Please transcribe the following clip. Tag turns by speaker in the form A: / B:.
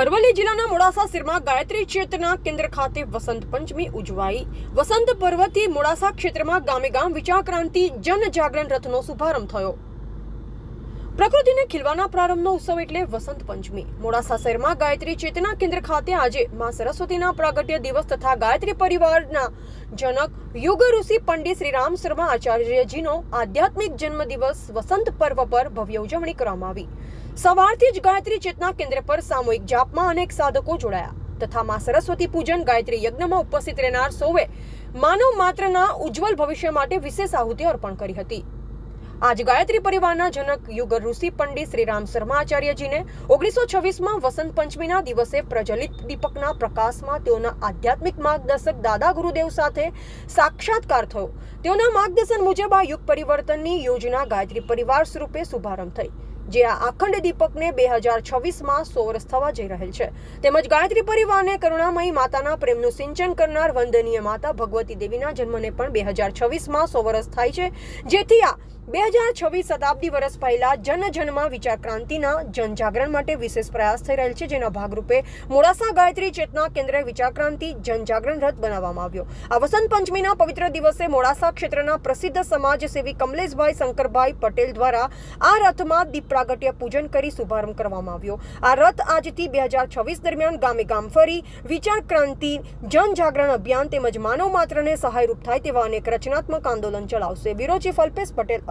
A: અરવલ્લી જિલ્લાના મોડાસા શહેરમાં ગાયત્રી ચેતના કેન્દ્ર ખાતે વસંત પંચમી ઉજવાઈ. વસંત પર્વથી મોડાસા ક્ષેત્રમાં ગામે ગામ વિચાર ક્રાંતિ જન જાગરણ રથનો શુભારંભ થયો. પ્રકૃતિને ખીલવાના પ્રારંભનો ઉત્સવ એટલે વસંત પંચમી. મોડાસા શહેરમાં ગાયત્રી ચેતના કેન્દ્ર ખાતે આજે માં સરસ્વતીના પ્રાગટ્ય દિવસ તથા ગાયત્રી પરિવારના જનક યુગ ઋષિ પંડિત શ્રી રામ શર્મા આચાર્યજીનો આધ્યાત્મિક જન્મદિવસ વસંત પર્વ પર ભવ્ય ઉજવણી કરવામાં આવી. સવારથી જ ગાયત્રી ચેતના કેન્દ્ર પર સામૂહિક જાપમાં અનેક સાધકો જોડાયા તથા માં સરસ્વતી પૂજન ગાયત્રી યજ્ઞમાં ઉપસ્થિત રહેનાર સૌએ માનવ માત્રના ઉજ્જવલ ભવિષ્ય માટે વિશેષ આહુતિ અર્પણ કરી હતી. આજ ગાયત્રી પરિવારના જનક યુગ ઋષિ પંડિત શ્રી રામ શર્મા આચાર્યજીને ઓગણીસો છવ્વીસમાં વસંત પંચમીના દિવસે પ્રજ્વલિત દીપકના પ્રકાશમાં તેઓના આધ્યાત્મિક માર્ગદર્શક દાદા ગુરુદેવ સાથે સાક્ષાત્કાર થયો. તેઓના માર્ગદર્શન મુજબ આ યુગ પરિવર્તનની યોજના ગાયત્રી પરિવાર સ્વરૂપે શુભારંભ થઈ, જે આ અખંડ દીપકને બે હજાર છવ્વીસમાં સો વર્ષ થવા જઈ રહેલ છે. તેમજ ગાયત્રી પરિવારને કરુણામયી માતાના પ્રેમનું સિંચન કરનાર વંદનીય માતા ભગવતી દેવીના જન્મને પણ બે હજાર છવ્વીસમાં સો વર્ષ થાય છે, જેથી આ બે હજાર છવ્વીસ શતાબ્દી વર્ષ પહેલા જન જનમાં વિચાર ક્રાંતિના જનજાગરણ માટે વિશેષ પ્રયાસ થઈ રહેલ છે, જેના ભાગરૂપે મોડાસા ગાયત્રી ચેતના કેન્દ્ર વિચાર ક્રાંતિ જનજાગરણ રથ બનાવવામાં આવ્યો. આ વસંત પંચમીના પવિત્ર દિવસે મોડાસા ક્ષેત્રના પ્રસિદ્ધ સમાજસેવી કમલેશભાઈ શંકરભાઈ પટેલ દ્વારા આ રથમાં દીપ પ્રાગટ્ય પૂજન કરી શુભારંભ કરવામાં આવ્યો. આ રથ આજથી બે હજાર છવ્વીસ દરમિયાન ગામે ગામ ફરી વિચાર ક્રાંતિ જનજાગરણ અભિયાન તેમજ માનવ માત્રને સહાયરૂપ થાય તેવા અનેક રચનાત્મક આંદોલન ચલાવશે. Bureau chief Alpesh Patel